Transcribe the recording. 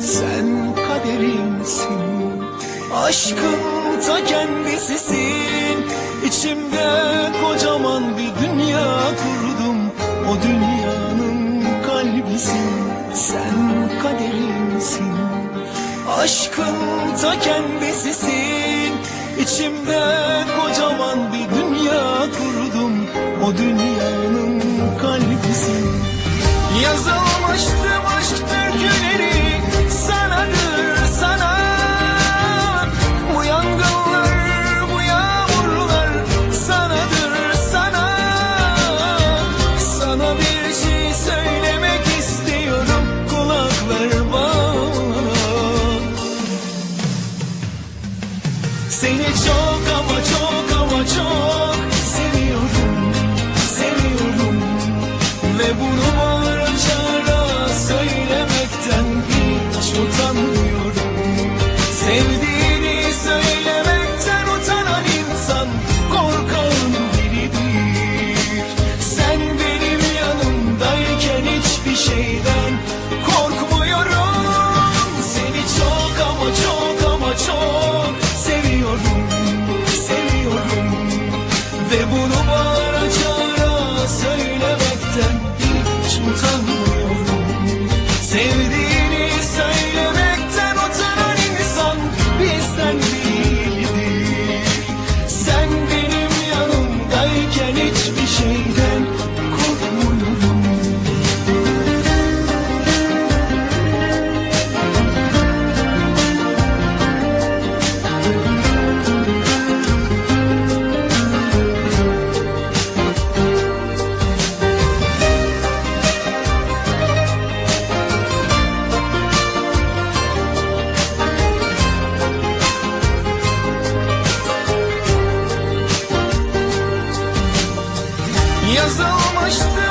Sen kaderimsin Aşkın ta kendisisin. İçimde kocaman bir dünya kurdum O dünyanın kalbisin Sen kaderimsin Aşkın ta kendisisin. İçimde kocaman bir dünya kurdum O dünyanın kalbisin Yazılmıştım 你就够 ve bunu bana. yazılmıştı